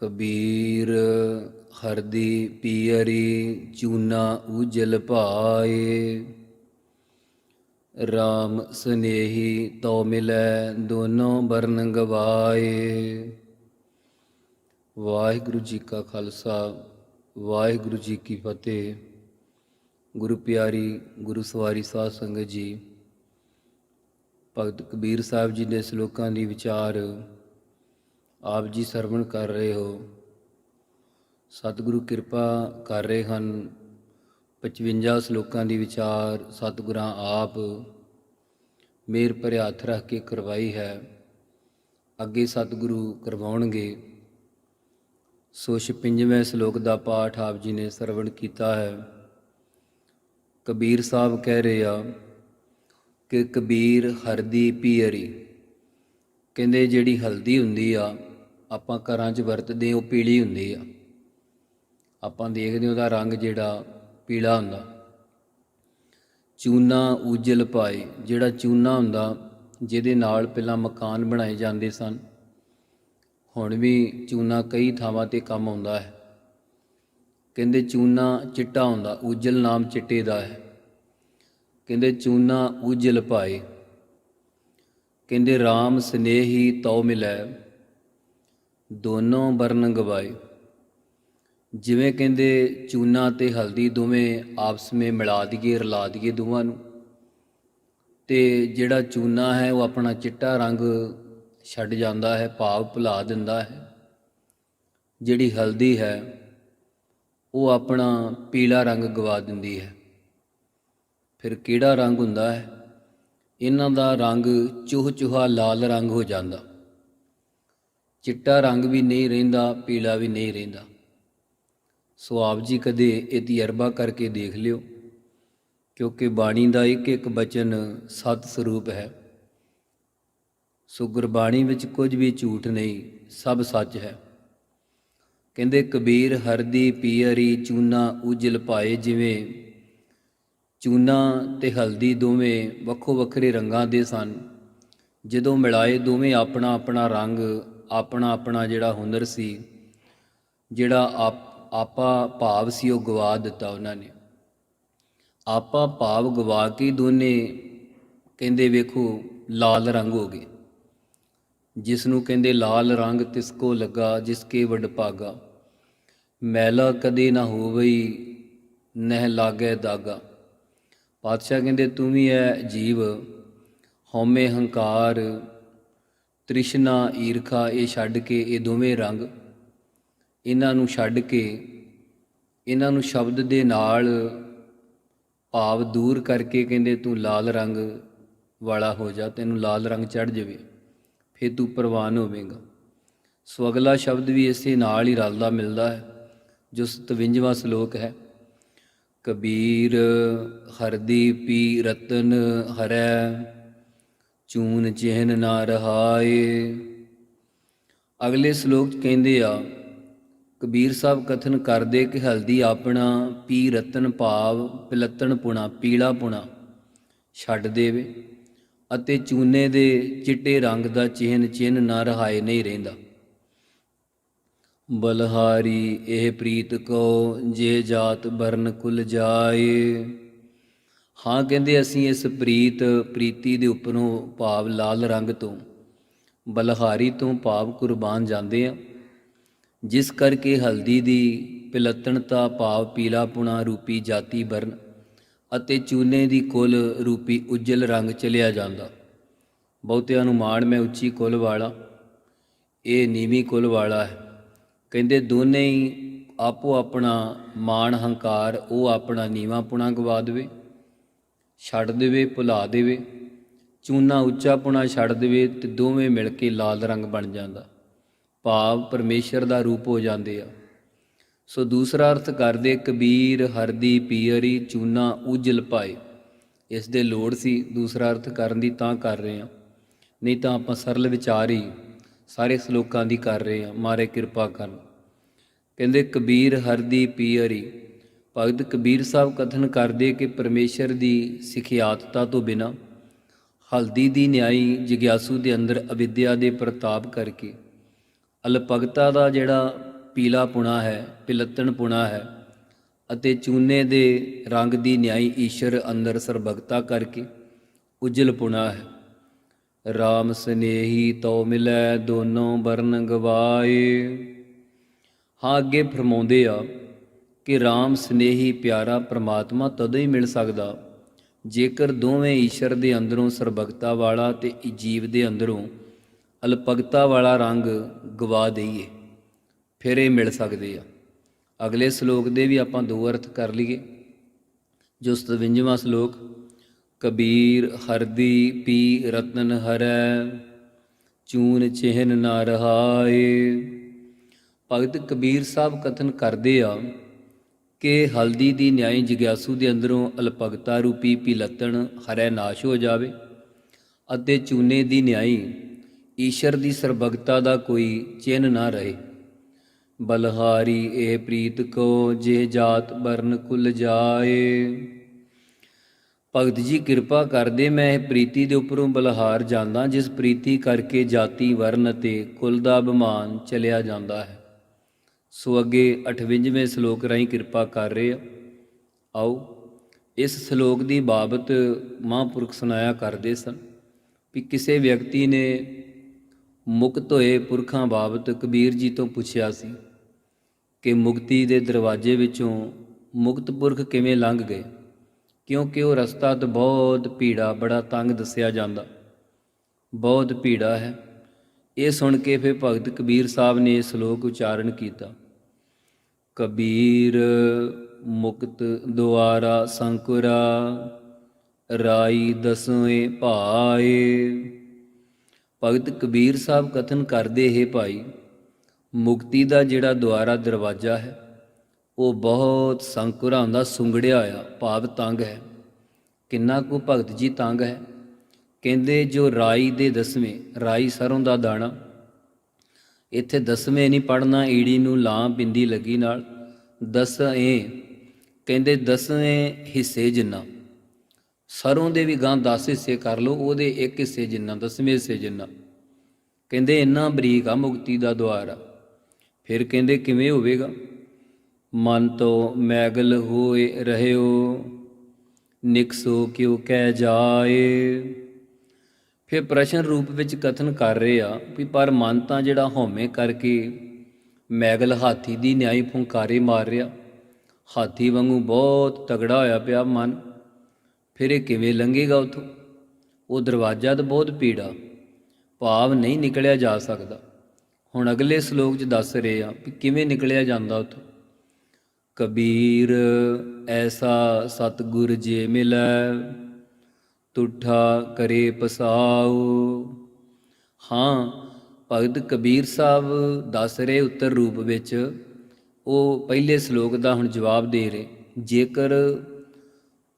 ਕਬੀਰ, ਹਰਦੀ ਪੀਅਰੀ, ਚੂਨਾ ਉਜਲ ਭਾਏ RAM ਸਨੇਹੀ ਤਉ ਮਿਲੈ, ਦੋਨੋਂ ਬਰਨ ਗਵਾਏ। ਵਾਹਿਗੁਰੂ ਜੀ ਕਾ ਖਾਲਸਾ, ਵਾਹਿਗੁਰੂ ਜੀ ਕੀ ਫਤਿਹ। ਗੁਰੂ ਪਿਆਰੀ, ਗੁਰੂ ਸਵਾਰੀ ਸਾਧ ਸੰਗਤ ਜੀ, ਭਗਤ ਕਬੀਰ ਸਾਹਿਬ ਜੀ ਦੇ ਸ਼ਲੋਕਾਂ ਦੀ ਵਿਚਾਰ ਆਪ ਜੀ ਸਰਵਣ ਕਰ ਰਹੇ ਹੋ। ਸਤਿਗੁਰੂ ਕਿਰਪਾ ਕਰ ਰਹੇ ਹਨ। 55 ਸ਼ਲੋਕਾਂ ਦੀ ਵਿਚਾਰ ਸਤਿਗੁਰਾਂ ਆਪ ਮੇਰ ਭਰਿਆ ਹੱਥ ਰੱਖ ਕੇ ਕਰਵਾਈ ਹੈ। ਅੱਗੇ ਸਤਿਗੁਰੂ ਕਰਵਾਉਣਗੇ। ਸੋ 56ਵੇਂ ਸ਼ਲੋਕ ਦਾ ਪਾਠ ਆਪ ਜੀ ਨੇ ਸਰਵਣ ਕੀਤਾ ਹੈ। ਕਬੀਰ ਸਾਹਿਬ ਕਹਿ ਰਹੇ ਆ ਕਿ ਕਬੀਰ ਹਰਦੀ ਪੀਅਰੀ। ਕਹਿੰਦੇ ਜਿਹੜੀ ਹਲਦੀ ਹੁੰਦੀ ਆ ਆਪਾਂ ਘਰਾਂ 'ਚ ਵਰਤਦੇ ਉਹ ਪੀਲੀ ਹੁੰਦੀ ਆ। ਆਪਾਂ ਦੇਖਦੇ ਉਹਦਾ ਰੰਗ ਜਿਹੜਾ ਪੀਲਾ ਹੁੰਦਾ। ਚੂਨਾ ਉਜਲ ਪਾਏ, ਜਿਹੜਾ ਚੂਨਾ ਹੁੰਦਾ, ਜਿਹਦੇ ਨਾਲ ਪਹਿਲਾਂ ਮਕਾਨ ਬਣਾਏ ਜਾਂਦੇ ਸਨ। ਹੁਣ ਵੀ ਚੂਨਾ ਕਈ ਥਾਵਾਂ ਤੇ ਕੰਮ ਆਉਂਦਾ ਹੈ। ਕਹਿੰਦੇ ਚੂਨਾ ਚਿੱਟਾ ਹੁੰਦਾ, ਉਜਲ ਨਾਮ ਚਿੱਟੇ ਦਾ ਹੈ। ਕਹਿੰਦੇ ਚੂਨਾ ਉਜਲ ਪਾਏ। ਕਹਿੰਦੇ RAM ਸਨੇਹੀ ਤਉ ਮਿਲੈ। ਦੋਨੋਂ ਬਰਨ ਗਵਾਏ। ਜਿਵੇਂ ਕਹਿੰਦੇ, ਚੂਨਾ ਤੇ ਹਲਦੀ ਦੋਵੇਂ ਆਪਸ ਵਿੱਚ ਮਿਲਾ ਦਈਏ, ਰਲਾ ਦਈਏ ਦੋਵਾਂ ਨੂੰ। ਤੇ ਜਿਹੜਾ ਚੂਨਾ ਹੈ, ਉਹ ਆਪਣਾ ਚਿੱਟਾ ਰੰਗ ਛੱਡ ਜਾਂਦਾ ਹੈ, ਭਾਵ ਭੁਲਾ ਦਿੰਦਾ ਹੈ। ਜਿਹੜੀ ਹਲਦੀ ਹੈ, ਉਹ ਆਪਣਾ ਪੀਲਾ ਰੰਗ ਗਵਾ ਦਿੰਦੀ ਹੈ। ਫਿਰ ਕਿਹੜਾ ਰੰਗ ਹੁੰਦਾ ਹੈ? ਇਹਨਾਂ ਦਾ ਰੰਗ ਚੂਹ ਚੂਹਾ ਲਾਲ ਰੰਗ ਹੋ ਜਾਂਦਾ। ਚਿੱਟਾ ਰੰਗ ਵੀ ਨਹੀਂ ਰਹਿੰਦਾ, ਪੀਲਾ ਵੀ ਨਹੀਂ ਰਹਿੰਦਾ। ਸੋ ਆਪ ਜੀ ਕਦੇ ਇਹ ਤਜਰਬਾ ਕਰਕੇ ਦੇਖ ਲਿਓ, ਕਿਉਂਕਿ ਬਾਣੀ ਦਾ ਇੱਕ ਇੱਕ ਬਚਨ ਸਤ ਸਰੂਪ ਹੈ। ਸੋ ਗੁਰਬਾਣੀ ਵਿੱਚ ਕੁਝ ਵੀ ਝੂਠ ਨਹੀਂ, ਸਭ ਸੱਚ ਹੈ। ਕਹਿੰਦੇ, ਕਬੀਰ ਹਰਦੀ ਪੀਅਰੀ ਚੂਨਾ ਉਜਲ ਪਾਏ ਜਿਵੇਂ। ਚੂਨਾ ਤੇ ਹਲਦੀ ਦੋਵੇਂ ਵੱਖੋ ਵੱਖਰੇ ਰੰਗਾਂ ਦੇ ਸਨ। ਜਦੋਂ ਮਿਲਾਏ ਦੋਵੇਂ ਆਪਣਾ ਆਪਣਾ ਰੰਗ ਆਪਣਾ ਆਪਣਾ ਜਿਹੜਾ ਹੁਨਰ ਸੀ, ਜਿਹੜਾ ਆਪ, ਆਪਾ ਭਾਵ ਸੀ ਉਹ ਗਵਾ ਦਿੱਤਾ ਉਹਨਾਂ ਨੇ। ਆਪਾ ਭਾਵ ਗਵਾ ਕੇ ਦੋਨੇ ਕਹਿੰਦੇ ਵੇਖੋ ਲਾਲ ਰੰਗ ਹੋ ਗਏ। ਜਿਸ ਨੂੰ ਕਹਿੰਦੇ ਲਾਲ ਰੰਗ ਤਿਸ ਕੋ ਲੱਗਾ ਜਿਸ ਕੇ ਵਡ ਭਾਗਾ। ਮੈਲਾ ਕਦੇ ਨਾ ਹੋਵਈ, ਨਹਿ ਲਾਗੇ ਦਾਗਾ। ਪਾਤਸ਼ਾਹ ਕਹਿੰਦੇ, ਤੂੰ ਵੀ ਐ ਜੀਵ, ਹਉਮੈ ਹੰਕਾਰ ਤ੍ਰਿਸ਼ਨਾ, ਈਰਖਾ, ਇਹ ਛੱਡ ਕੇ ਇਹ ਦੋਵੇਂ ਰੰਗ ਇਹਨਾਂ ਨੂੰ ਛੱਡ ਕੇ ਇਹਨਾਂ ਨੂੰ ਸ਼ਬਦ ਦੇ ਨਾਲ ਭਾਵ ਦੂਰ ਕਰਕੇ ਕਹਿੰਦੇ, ਤੂੰ ਲਾਲ ਰੰਗ ਵਾਲਾ ਹੋ ਜਾ, ਤੈਨੂੰ ਲਾਲ ਰੰਗ ਚੜ ਜਾਵੇ, ਫਿਰ ਤੂੰ ਪ੍ਰਵਾਨ ਹੋਵੇਂਗਾ। ਸੋ ਅਗਲਾ ਸ਼ਬਦ ਵੀ ਇਸੇ ਨਾਲ ਹੀ ਰਲਦਾ ਮਿਲਦਾ ਹੈ, ਜੋ 57ਵਾਂ ਸ਼ਲੋਕ ਹੈ। ਕਬੀਰ ਹਰਦੀ ਪੀ ਰਤਨ, ਹਰੈ ਚੂਨ ਚਿਹਨ ਨਾ ਰਹਾਏ। ਅਗਲੇ ਸ਼ਲੋਕ 'ਚ ਕਹਿੰਦੇ ਆ, ਕਬੀਰ ਸਾਹਿਬ ਕਥਨ ਕਰਦੇ ਕਿ ਹਲਦੀ ਆਪਣਾ, ਪੀ ਰਤਨ ਭਾਵ, ਪਿਲਤਣ ਪੁਣਾ, ਪੀਲਾ ਪੁਣਾ, ਛੱਡ ਦੇਵੇ, ਅਤੇ ਚੂਨੇ ਦੇ ਚਿੱਟੇ ਰੰਗ ਦਾ ਚਿਹਨ ਚਿੰਨ ਨਾ ਰਹਾਏ, ਨਹੀਂ ਰਹਿੰਦਾ। ਬਲਹਾਰੀ ਇਹ ਪ੍ਰੀਤ ਕੋ, ਜੇ ਜਾਤ ਬਰਨ ਕੁਲ ਜਾਏ। ਹਾਂ, ਕਹਿੰਦੇ ਅਸੀਂ ਇਸ ਪ੍ਰੀਤ, ਪ੍ਰੀਤੀ ਦੇ ਉੱਪਰੋਂ ਭਾਵ ਲਾਲ ਰੰਗ ਤੋਂ, ਬਲਹਾਰੀ ਤੋਂ ਭਾਵ ਕੁਰਬਾਨ ਜਾਂਦੇ ਆ ਜਿਸ ਕਰਕੇ ਹਲਦੀ ਦੀ ਪਿਲਤਣਤਾ ਭਾਵ ਪੀਲਾਪੁਣਾ ਰੂਪੀ ਜਾਤੀ ਬਰਨ ਅਤੇ ਚੂਨੇ ਦੀ ਕੁਲ ਰੂਪੀ ਉਜਲ ਰੰਗ ਚਲਿਆ ਜਾਂਦਾ। ਬਹੁਤਿਆਂ ਨੂੰ ਮਾਣ ਮੈਂ ਉੱਚੀ ਕੁਲ ਵਾਲਾ, ਇਹ ਨੀਵੀਂ ਕੁਲ ਵਾਲਾ ਹੈ। ਕਹਿੰਦੇ ਦੋਨੇ ਹੀ ਆਪੋ ਆਪਣਾ ਮਾਣ, ਹੰਕਾਰ, ਉਹ ਆਪਣਾ ਨੀਵਾਂ ਪੁਣਾ ਗਵਾ ਦੇਵੇ। ਛੱਡ ਦੇਵੇ, ਭੁਲਾ ਦੇਵੇ। ਚੂਨਾ ਉੱਚਾ ਪੁਣਾ ਛੱਡ ਦੇਵੇ ਤੇ ਦੋਵੇਂ ਮਿਲ ਕੇ ਲਾਲ ਰੰਗ ਬਣ ਜਾਂਦਾ। ਭਾਵ ਪਰਮੇਸ਼ਰ ਦਾ ਰੂਪ ਹੋ ਜਾਂਦੇ ਆ। ਸੋ ਦੂਸਰਾ ਅਰਥ ਕਰਦੇ, ਕਬੀਰ, ਹਰਦੀ, ਪੀਅਰੀ, ਚੂਨਾ ਉਜਲ ਪਾਏ। ਇਸ ਦੇ ਲੋੜ ਸੀ। ਦੂਸਰਾ ਅਰਥ ਕਰਨ ਦੀ ਤਾਂ ਕਰ ਰਹੇ ਆ ਨਹੀਂ ਤਾਂ ਆਪਾਂ ਸਰਲ ਵਿਚਾਰ ਹੀ ਸਾਰੇ ਸ਼ਲੋਕਾਂ ਦੀ ਕਰ ਰਹੇ ਆ ਮਾਰੇ ਕਿਰਪਾ ਕਰਨ। ਕਹਿੰਦੇ, ਕਬੀਰ, ਹਰਦੀ, ਪੀਅਰੀ ਭਗਤ ਕਬੀਰ ਸਾਹਿਬ ਕਥਨ ਕਰਦੇ ਕਿ ਪਰਮੇਸ਼ਰ ਦੀ ਸਿਖਿਆਤਤਾ ਤੋਂ ਬਿਨਾ ਹਲਦੀ ਦੀ ਨਿਆਈ ਜਿਗਿਆਸੂ ਦੇ ਅੰਦਰ ਅਵਿਦਿਆ ਦੇ ਪ੍ਰਤਾਪ ਕਰਕੇ ਅਲਪਗਤਾ ਦਾ ਜਿਹੜਾ ਪੀਲਾ ਪੁਣਾ ਹੈ, ਪਿਲਤਣ ਪੁਣਾ ਹੈ ਅਤੇ ਚੂਨੇ ਦੇ ਰੰਗ ਦੀ ਨਿਆਈ ਈਸ਼ਰ ਅੰਦਰ ਸਰਬਗਤਾ ਕਰਕੇ ਉਜਲ ਪੁਣਾ ਹੈ। RAM ਸਨੇਹੀ ਤਉ ਮਿਲੈ ਦੋਨੋਂ ਬਰਨ ਗਵਾਏ। ਹਾਂ ਅੱਗੇ ਫਰਮਾਉਂਦੇ ਆ ਕਿ RAM ਸਨੇਹੀ ਪਿਆਰਾ ਪ੍ਰਮਾਤਮਾ ਤਦੋਂ ਹੀ ਮਿਲ ਸਕਦਾ। ਜੇਕਰ ਦੋਵੇਂ ਈਸ਼ਰ ਦੇ ਅੰਦਰੋਂ ਸਰਬਗਤਾ ਵਾਲਾ ਤੇ ਜੀਵ ਦੇ ਅੰਦਰੋਂ ਅਲਪਗਤਾ ਵਾਲਾ ਰੰਗ ਗਵਾ ਦਈਏ, ਫਿਰ ਇਹ ਮਿਲ ਸਕਦੇ ਆ। ਅਗਲੇ ਸ਼ਲੋਕ ਦੇ ਵੀ ਆਪਾਂ ਦੋ ਅਰਥ ਕਰ ਲਈਏ। ਜੋ 57ਵਾਂ ਸ਼ਲੋਕ, ਕਬੀਰ ਹਰਦੀ ਪੀ ਰਤਨ ਹਰੈ, ਚੂਨ ਚਿਹਨ ਨਾ ਰਹਾਏ। ਭਗਤ ਕਬੀਰ ਸਾਹਿਬ ਕਥਨ ਕਰਦੇ ਆ ਕਿ ਹਲਦੀ ਦੀ ਨਿਆਈ ਜਿਗਿਆਸੂ ਦੇ ਅੰਦਰੋਂ ਅਲਪਗਤਾ ਰੂਪੀ ਪਿਲਤਣ ਹਰੈ ਨਾਸ਼ ਹੋ ਜਾਵੇ ਅਤੇ ਚੂਨੇ ਦੀ ਨਿਆਈ ਈਸ਼ਰ ਦੀ ਸਰਬਗਤਾ ਦਾ ਕੋਈ ਚਿੰਨ ਨਾ ਰਹੇ। ਬਲਹਾਰੀ ਇਹ ਪ੍ਰੀਤ ਕੋ ਜੇ ਜਾਤ ਬਰਨ ਕੁਲ ਜਾਏ। ਭਗਤ ਜੀ, ਕਿਰਪਾ ਕਰਦੇ ਮੈਂ ਇਹ ਪ੍ਰੀਤੀ ਦੇ ਉੱਪਰੋਂ ਬਲਹਾਰ ਜਾਂਦਾ, ਜਿਸ ਪ੍ਰੀਤੀ ਕਰਕੇ ਜਾਤੀ ਵਰਨ ਅਤੇ ਕੁਲ ਦਾ ਅਭਿਮਾਨ ਚਲਿਆ ਜਾਂਦਾ ਹੈ। ਸੋ ਅੱਗੇ 58ਵੇਂ ਸ਼ਲੋਕ ਰਾਹੀਂ ਕਿਰਪਾ ਕਰ ਰਹੇ ਆ। ਆਓ, ਇਸ ਸ਼ਲੋਕ ਦੀ ਬਾਬਤ ਮਹਾਂਪੁਰਖ ਸੁਨਾਇਆ ਕਰਦੇ ਸਨ ਵੀ ਕਿਸੇ ਵਿਅਕਤੀ ਨੇ ਮੁਕਤ ਹੋਏ ਪੁਰਖਾਂ ਬਾਬਤ ਕਬੀਰ ਜੀ ਤੋਂ ਪੁੱਛਿਆ ਸੀ ਕਿ ਮੁਕਤੀ ਦੇ ਦਰਵਾਜ਼ੇ ਵਿੱਚੋਂ ਮੁਕਤ ਪੁਰਖ ਕਿਵੇਂ ਲੰਘ ਗਏ? ਕਿਉਂਕਿ ਉਹ ਰਸਤਾ ਤਾਂ ਬਹੁਤ ਭੀੜਾ, ਬੜਾ ਤੰਗ ਦੱਸਿਆ ਜਾਂਦਾ। ਬਹੁਤ ਭੀੜਾ ਹੈ। ਇਹ ਸੁਣ ਕੇ ਫਿਰ ਭਗਤ ਕਬੀਰ ਸਾਹਿਬ ਨੇ ਇਹ ਸ਼ਲੋਕ ਉਚਾਰਨ ਕੀਤਾ। ਕਬੀਰ ਮੁਕਤ ਦੁਆਰਾ ਸੰਕੁਰਾ, ਰਾਈ ਦਸਵੇਂ ਭਾਏ। ਭਗਤ ਕਬੀਰ ਸਾਹਿਬ ਕਥਨ ਕਰਦੇ ਹੈ ਭਾਈ, ਮੁਕਤੀ ਦਾ ਜਿਹੜਾ ਦੁਆਰਾ ਦਰਵਾਜ਼ਾ ਹੈ, ਉਹ ਬਹੁਤ ਸੰਕੁਰਾ ਹੁੰਦਾ ਸੁੰਗੜਿਆ ਹੋਇਆ ਭਾਵ ਤੰਗ ਹੈ। ਕਿੰਨਾ ਕੁ ਭਗਤ ਜੀ ਤੰਗ ਹੈ। ਕਹਿੰਦੇ ਜੋ ਰਾਈ ਦੇ ਦਸਵੇਂ, ਰਾਈ ਸਰੋਂ ਦਾ ਦਾਣਾ ਇੱਥੇ ਦਸਵੇਂ ਨਹੀਂ ਪੜਨਾ ਈੜੀ ਨੂੰ ਲਾਂ ਬਿੰਦੀ ਲੱਗੀ ਨਾਲ। ਦਸਵੇਂ ਕਹਿੰਦੇ ਦਸਵੇਂ ਹਿੱਸੇ ਜਿੰਨਾ। ਸਰੋਂ ਦੇ ਵੀ ਗਾਂ 10 ਹਿੱਸੇ ਕਰ ਲਓ, ਉਹਦੇ ਇੱਕ ਹਿੱਸੇ ਜਿੰਨਾ, ਦਸਵੇਂ ਹਿੱਸੇ ਜਿੰਨਾ। ਕਹਿੰਦੇ ਇੰਨਾ ਬਰੀਕ ਆ ਮੁਕਤੀ ਦਾ ਦੁਆਰ ਆ। ਫਿਰ ਕਹਿੰਦੇ ਕਿਵੇਂ ਹੋਵੇਗਾ? ਮਨ ਤੋਂ ਮੈਗਲ ਹੋਏ ਰਹਿਓ, ਨਿਕਸੋ ਕਿਉ ਕਹਿ ਜਾਏ? ਫਿਰ ਪ੍ਰਸ਼ਨ ਰੂਪ ਵਿੱਚ ਕਥਨ ਕਰ ਰਹੇ ਆ ਵੀ ਪਰ ਮਨ ਤਾਂ ਜਿਹੜਾ ਹਉਮੈ ਕਰਕੇ ਮੈਗਲ ਹਾਥੀ ਦੀ ਨਿਆਈ ਫੁੰਕਾਰੇ ਮਾਰ ਰਿਹਾ। ਹਾਥੀ ਵਾਂਗੂ ਬਹੁਤ ਤਗੜਾ ਹੋਇਆ ਪਿਆ ਮਨ। ਫਿਰ ਇਹ ਕਿਵੇਂ ਲੰਘੇਗਾ ਉਥੋਂ? ਉਹ ਦਰਵਾਜ਼ਾ ਤਾਂ ਬਹੁਤ ਪੀੜਾ ਭਾਵ ਨਹੀਂ ਨਿਕਲਿਆ ਜਾ ਸਕਦਾ। ਹੁਣ ਅਗਲੇ ਸ਼ਲੋਕ 'ਚ ਦੱਸ ਰਹੇ ਆ ਵੀ ਕਿਵੇਂ ਨਿਕਲਿਆ ਜਾਂਦਾ ਉਥੋਂ? ਕਬੀਰ, ਐਸਾ ਸਤਗੁਰ ਜੇ ਮਿਲੈ ਤੁਠਾ ਕਰੇ ਪਸਾਉ। ਹਾਂ, ਭਗਤ ਕਬੀਰ ਸਾਹਿਬ ਦੱਸ ਰਹੇ ਉੱਤਰ ਰੂਪ ਵਿੱਚ, ਉਹ ਪਹਿਲੇ ਸ਼ਲੋਕ ਦਾ ਹੁਣ ਜਵਾਬ ਦੇ ਰਹੇ। ਜੇਕਰ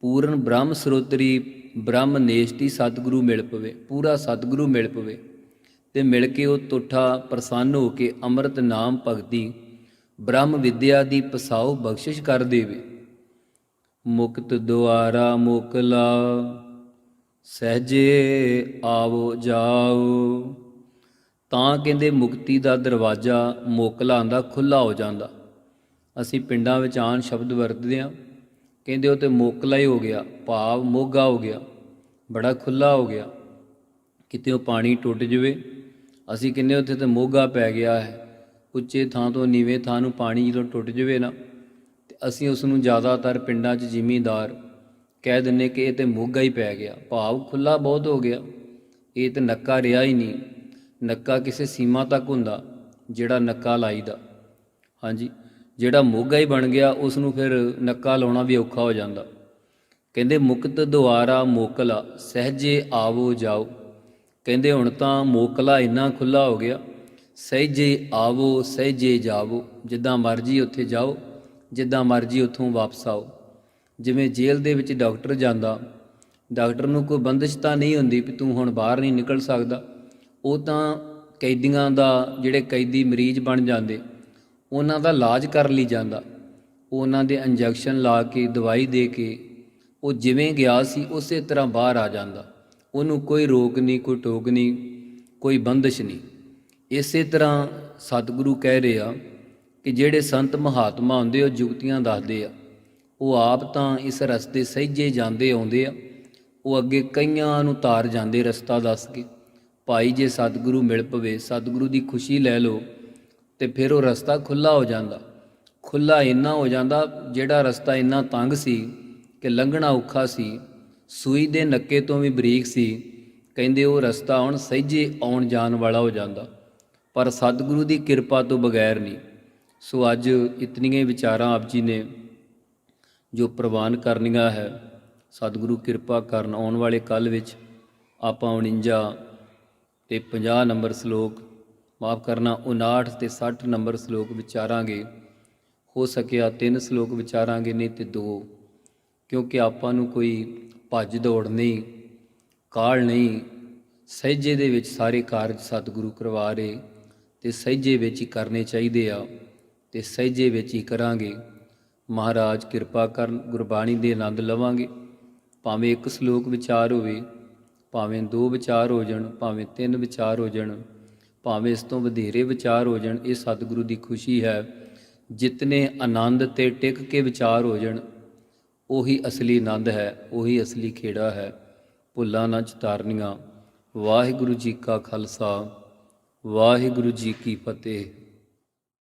ਪੂਰਨ ਬ੍ਰਹਮ ਸਰੋਤਰੀ ਬ੍ਰਹਮ ਨੇਸ਼ਟੀ ਸਤਿਗੁਰੂ ਮਿਲ ਪਵੇ, ਪੂਰਾ ਸਤਿਗੁਰੂ ਮਿਲ ਪਵੇ, ਤੇ ਮਿਲ ਕੇ ਉਹ ਤੁਠਾ ਪ੍ਰਸੰਨ ਹੋ ਕੇ ਅੰਮ੍ਰਿਤ ਨਾਮ ਭਗਤੀ, ਬ੍ਰਹਮ ਵਿਦਿਆ ਦੀ ਪਸਾਉ ਬਖਸ਼ਿਸ਼ ਕਰ ਦੇਵੇ। ਮੁਕਤ ਦੁਆਰਾ ਮੋਕਲਾ। ਸਹਜੇ ਆਵੋ ਜਾਓ। ਤਾਂ ਕਹਿੰਦੇ ਮੁਕਤੀ ਦਾ ਦਰਵਾਜ਼ਾ ਮੋਕਲਾ ਆਂਦਾ ਖੁੱਲਾ ਹੋ ਜਾਂਦਾ। ਅਸੀਂ ਪਿੰਡਾਂ ਵਿੱਚ ਆਨ ਸ਼ਬਦ ਵਰਤਦੇ ਹਾਂ। ਕਹਿੰਦੇ ਉਹ ਤੇ ਮੋਕਲਾ ਹੀ ਹੋ ਗਿਆ, ਭਾਵ ਮੋਗਾ ਹੋ ਗਿਆ, ਬੜਾ ਖੁੱਲਾ ਹੋ ਗਿਆ। ਕਿਤੇ ਉਹ ਪਾਣੀ ਟੁੱਟ ਜਵੇ, ਅਸੀਂ ਕਹਿੰਦੇ ਉੱਥੇ ਤੇ ਮੋਗਾ ਪੈ ਗਿਆ ਹੈ। ਉੱਚੇ ਥਾਂ ਤੋਂ ਨੀਵੇਂ ਥਾਂ ਨੂੰ ਪਾਣੀ ਜਦੋਂ ਟੁੱਟ ਜਵੇ ਨਾ, ਤੇ ਅਸੀਂ ਉਸ ਨੂੰ ਜ਼ਿਆਦਾਤਰ ਪਿੰਡਾਂ 'ਚ ਜ਼ਿਮੀਂਦਾਰ ਕਹਿ ਦਿੰਨੇ ਕਿ ਇਹ ਤੇ ਮੋਗਾ ਹੀ ਪੈ ਗਿਆ। ਭਾਵ ਖੁੱਲਾ ਬਹੁਤ ਹੋ ਗਿਆ। ਇਹ ਤੇ ਨੱਕਾ ਰਿਹਾ ਹੀ ਨਹੀਂ। ਨੱਕਾ ਕਿਸੇ ਸੀਮਾ ਤੱਕ ਹੁੰਦਾ, ਜਿਹੜਾ ਨੱਕਾ ਲਾਈਦਾ। ਹਾਂਜੀ, ਜਿਹੜਾ ਮੋਗਾ ਹੀ ਬਣ ਗਿਆ ਉਸ ਨੂੰ ਫਿਰ ਨੱਕਾ ਲਾਉਣਾ ਵੀ ਔਖਾ ਹੋ ਜਾਂਦਾ। ਕਹਿੰਦੇ, ਮੁਕਤ ਦੁਆਰਾ ਮੋਕਲਾ, ਸਹਜੇ ਆਵੋ ਜਾਓ। ਕਹਿੰਦੇ, ਹੁਣ ਤਾਂ ਮੋਕਲਾ ਇੰਨਾ ਖੁੱਲਾ ਹੋ ਗਿਆ। ਸਹਜੇ ਆਵੋ, ਸਹਜੇ ਜਾਵੋ। ਜਿੱਦਾਂ ਮਰਜ਼ੀ ਉੱਥੇ ਜਾਓ, ਜਿੱਦਾਂ ਮਰਜ਼ੀ ਉੱਥੋਂ ਵਾਪਸ ਆਓ। ਜਿਵੇਂ ਜੇਲ੍ਹ ਦੇ ਵਿੱਚ ਡਾਕਟਰ ਜਾਂਦਾ, ਡਾਕਟਰ ਨੂੰ ਕੋਈ ਬੰਦਿਸ਼ ਤਾਂ ਨਹੀਂ ਹੁੰਦੀ ਵੀ ਤੂੰ ਹੁਣ ਬਾਹਰ ਨਹੀਂ ਨਿਕਲ ਸਕਦਾ। ਉਹ ਤਾਂ ਕੈਦੀਆਂ ਦਾ ਜਿਹੜੇ ਕੈਦੀ ਮਰੀਜ਼ ਬਣ ਜਾਂਦੇ, ਉਹਨਾਂ ਦਾ ਇਲਾਜ ਕਰ ਲਈ ਜਾਂਦਾ। ਉਹਨਾਂ ਦੇ ਇੰਜੈਕਸ਼ਨ ਲਾ ਕੇ, ਦਵਾਈ ਦੇ ਕੇ, ਉਹ ਜਿਵੇਂ ਗਿਆ ਸੀ ਉਸੇ ਤਰ੍ਹਾਂ ਬਾਹਰ ਆ ਜਾਂਦਾ। ਉਹਨੂੰ ਕੋਈ ਰੋਕ ਨਹੀਂ, ਕੋਈ ਟੋਕ ਨਹੀਂ, ਕੋਈ ਬੰਦਸ਼ ਨਹੀਂ। ਇਸੇ ਤਰ੍ਹਾਂ ਸਤਿਗੁਰੂ ਕਹਿ ਰਿਹਾ ਕਿ ਜਿਹੜੇ ਸੰਤ ਮਹਾਤਮਾ ਹੁੰਦੇ, ਉਹ ਜੁਗਤੀਆਂ ਦੱਸਦੇ ਆ। ਉਹ ਆਪ ਤਾਂ ਇਸ ਰਸਤੇ ਸਹਿਜੇ ਜਾਂਦੇ ਆਉਂਦੇ ਆ। ਉਹ ਅੱਗੇ ਕਈਆਂ ਨੂੰ ਤਾਰ ਜਾਂਦੇ ਰਸਤਾ ਦੱਸ ਕੇ, ਭਾਈ ਜੇ ਸਤਿਗੁਰੂ ਮਿਲ ਪਵੇ, ਸਤਿਗੁਰੂ ਦੀ ਖੁਸ਼ੀ ਲੈ ਲਓ। ਤੇ ਫਿਰ ਉਹ ਰਸਤਾ ਖੁੱਲਾ ਹੋ ਜਾਂਦਾ। ਖੁੱਲਾ ਇੰਨਾ ਹੋ ਜਾਂਦਾ ਜਿਹੜਾ ਰਸਤਾ ਇੰਨਾ ਤੰਗ ਸੀ ਕਿ ਲੰਘਣਾ ਔਖਾ ਸੀ। ਸੂਈ ਦੇ ਨੱਕੇ ਤੋਂ ਵੀ ਬਰੀਕ ਸੀ। ਕਹਿੰਦੇ ਉਹ ਰਸਤਾ ਹੁਣ ਸਹਿਜੇ ਆਉਣ ਜਾਣ ਵਾਲਾ ਹੋ ਜਾਂਦਾ, ਪਰ ਸਤਿਗੁਰੂ ਦੀ ਕਿਰਪਾ ਤੋਂ ਬਗੈਰ ਨਹੀਂ। ਸੋ ਅੱਜ ਇਤਨੀਆਂ ਵਿਚਾਰਾਂ ਆਪ ਜੀ ਨੇ ਜੋ ਪ੍ਰਵਾਨ ਕਰਨੀਆਂ ਹੈ, ਸਤਿਗੁਰੂ ਕਿਰਪਾ ਕਰਨ ਆਉਣ ਵਾਲੇ ਕੱਲ ਵਿੱਚ ਆਪਾਂ 49 ਤੇ 50 ਨੰਬਰ ਸ਼ਲੋਕ, ਮਾਫ ਕਰਨਾ 59 ਤੇ 60 ਨੰਬਰ ਸ਼ਲੋਕ ਵਿਚਾਰਾਂਗੇ। ਹੋ ਸਕਿਆ ਤਿੰਨ ਸ਼ਲੋਕ ਵਿਚਾਰਾਂਗੇ, ਨਹੀਂ ਤੇ ਦੋ। ਕਿਉਂਕਿ ਆਪਾਂ ਨੂੰ ਕੋਈ ਭੱਜ ਦੌੜ ਨਹੀਂ, ਕਾਲ ਨਹੀਂ, ਸਹਿਜੇ ਦੇ ਵਿੱਚ ਸਾਰੇ ਕਾਰਜ ਸਤਿਗੁਰੂ ਕਰਵਾ ਰਹੇ, ਤੇ ਸਹਿਜੇ ਵਿੱਚ ਹੀ ਕਰਨੇ ਚਾਹੀਦੇ ਆ, ਤੇ ਸਹਿਜੇ ਵਿੱਚ ਹੀ ਕਰਾਂਗੇ। ਮਹਾਰਾਜ ਕਿਰਪਾ ਕਰਨ ਗੁਰਬਾਣੀ ਦੇ ਆਨੰਦ ਲਵਾਂਗੇ। ਭਾਵੇਂ ਇੱਕ ਸ਼ਲੋਕ ਵਿਚਾਰ ਹੋਵੇ, ਭਾਵੇਂ ਦੋ ਵਿਚਾਰ ਹੋ ਜਾਣ, ਭਾਵੇਂ ਤਿੰਨ ਵਿਚਾਰ ਹੋ ਜਾਣ, ਭਾਵੇਂ ਇਸ ਤੋਂ ਵਧੇਰੇ ਵਿਚਾਰ ਹੋ ਜਾਣ, ਇਹ ਸਤਿਗੁਰੂ ਦੀ ਖੁਸ਼ੀ ਹੈ। ਜਿਤਨੇ ਆਨੰਦ ਤੇ ਟਿਕ ਕੇ ਵਿਚਾਰ ਹੋ ਜਾਣ, ਉਹੀ ਅਸਲੀ ਆਨੰਦ ਹੈ, ਉਹੀ ਅਸਲੀ ਖੇੜਾ ਹੈ। ਭੁੱਲਾਂ ਨਾ ਚਤਾਰਨੀਆਂ। ਵਾਹਿਗੁਰੂ ਜੀ ਕਾ ਖਾਲਸਾ, ਵਾਹਿਗੁਰੂ ਜੀ ਕੀ ਫਤਿਹ।